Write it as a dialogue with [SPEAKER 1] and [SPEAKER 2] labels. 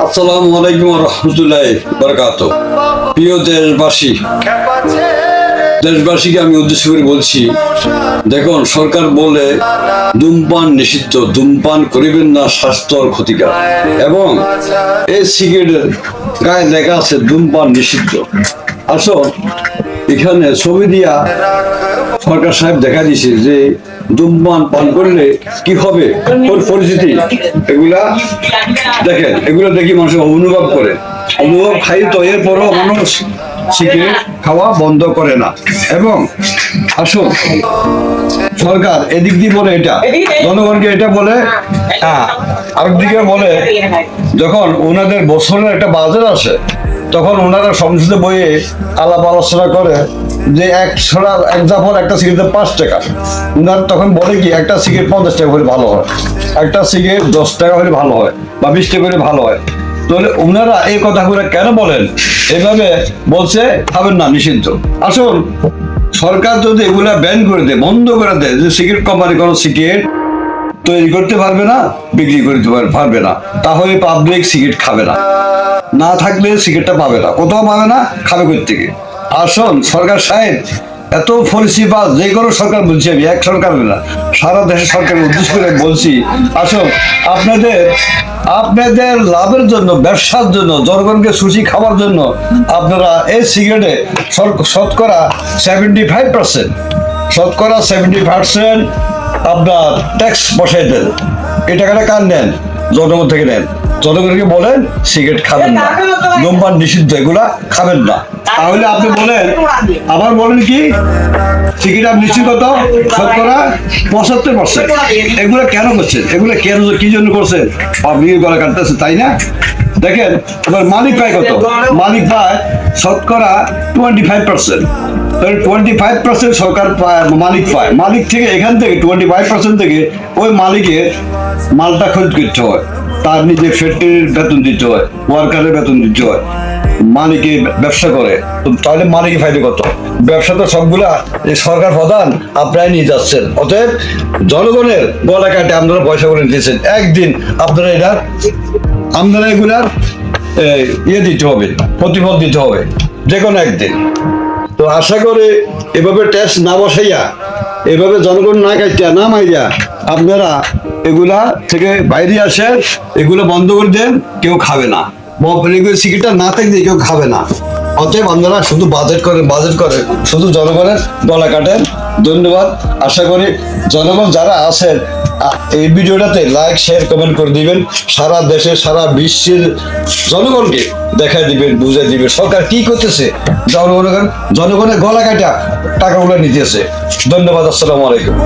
[SPEAKER 1] আসসালামু আলাইকুম রহমতুল্লাহ বরকাত প্রিয় দেশবাসী, দেশবাসীকে আমি উদ্দেশ্য করে বলছি, দেখুন, সরকার বলে ধূমপান নিষিদ্ধ, ধূমপান করিবেন না, স্বাস্থ্যর ক্ষতিকার এবং এই সিগারেটের গায়ে লেখা আছে, ধূমপান নিষিদ্ধ। আসল এখানে ছবি দিয়া সরকার সাহেব দেখা দিছে যে ধূমপান পান করলে কি হবে? ওর পরিস্থিতি এগুলা দেখেন, এগুলো দেখি মানুষ অনুভব করে। অনুভব খাই তো এরপরও মানুষ সিগারেট খাওয়া বন্ধ করে না। এবং আসুন, সরকার এদিক দিয়ে বলে এটা, জনগণকে এটা বলে হ্যাঁ আরেকদিকে বলে, যখন ওনাদের বছরের একটা বাজার আসে তখন ওনারা সংসদে বইয়ে আলাপ আলোচনা করে যে এক ছড়া এক জাফর একটা সিগারেটের পাঁচ টাকা। ওনার তখন বলে কি, একটা সিগারেট পঞ্চাশ টাকা করে ভালো হয়, একটা সিগারেট দশ টাকা করে ভালো হয় বা বিশ টাকা করে ভালো হয়। তাহলে ওনারা এই কথাগুলো কেন বলেন? এভাবে বলছে খাবেন না, নিষিদ্ধ। আসুন, সরকার যদি এগুলা ব্যান করে দেয়, বন্ধ করে দেয়, যে সিগারেট কোম্পানি কোনো সিগারেট তৈরি করতে পারবে না, বিক্রি করতে পারবে না, তাহলে পাবলিক সিগারেট খাবে না। না থাকলে সিগারেটটা পাবে না, কোথাও পাবে না, খাবে থেকে? আসুন সরকার সাহেব, এত পলিসি বা যে কোনো সরকার বলছি আমি, এক সরকার না, সারা দেশের সরকারের উদ্দেশ্য করে বলছি। আসুন আপনাদের আপনাদের লাভের জন্য, ব্যবসার জন্য, জনগণকে সুশি খাওয়ার জন্য আপনারা এই সিগারেটে শতকরা সেভেন্টি ফাইভ পার্সেন্ট শতকরা সেভেন্টি পার্সেন্ট আপনার ট্যাক্স বসাই দেন। এই টাকাটা কার নেন? জনগণ থেকে নেন। জনগণকে বলেন সিগারেট খাবেন না। ধূমপান নিষিদ্ধ, এগুলা খাবেন না। তাহলে আপনি বলেন, আবার বলেন কি? সিগারেট আপনি নিশ্চিত শতকরা পঁচাত্তর পার্সেন্ট এগুলো কেন করছেন? এগুলো কেন কি জন্য করছেন? পাবলিকের গলা কাটতেছে, তাই না? দেখেন, এবার মালিক পায় কত? মালিক পায় শতকরা twenty five percent twenty five percent সরকার পায়, মালিক পায়। মালিক থেকে এখান থেকে টোয়েন্টি ফাইভ পার্সেন্ট থেকে ওই মালিকের মালটা খরিদ করতে হয়। তার নিজে ফ্যাক্টরির বেতন দিতে হয় ওয়ার্কারের বেতন দিতে হয়, মালিকে ব্যবসা করে। তাহলে মালিকের ফায়দা কত? ব্যবসা তো সবগুলা এই সরকার প্রধান আপনারাই নিয়ে যাচ্ছেন। অতএব জনগণের গলা কাটে, আপনারা পয়সা করে নিতেছেন। একদিন আপনারা এটা, আপনারা এগুলার ইয়ে দিতে হবে, প্রতিফল দিতে হবে যে কোনো একদিন। তো আশা করে এভাবে ট্যাক্স না বসাইয়া, এভাবে জনগণ না কাটিয়া, না মাইয়া আপনারা এগুলা থেকে বাইরে আসে, এগুলো বন্ধ করে দেন কেউ খাবে না। সিগারেটটা না থাকলে কেউ খাবে না। অতএব আপনারা শুধু বাজেট বাজেট শুধু জনগণের গলা ধন্যবাদ। আশা করি জনগণ যারা আছেন এই ভিডিওটাতে লাইক শেয়ার কমেন্ট করে দিবেন। সারা দেশে, সারা বিশ্বের জনগণকে দেখাই দিবেন বুঝাই দিবেন। সরকার কি করতেছে? জনগণ জনগণের গলা কাটা টাকা টাকাগুলো নিতেছে। ধন্যবাদ, আসসালামু আলাইকুম।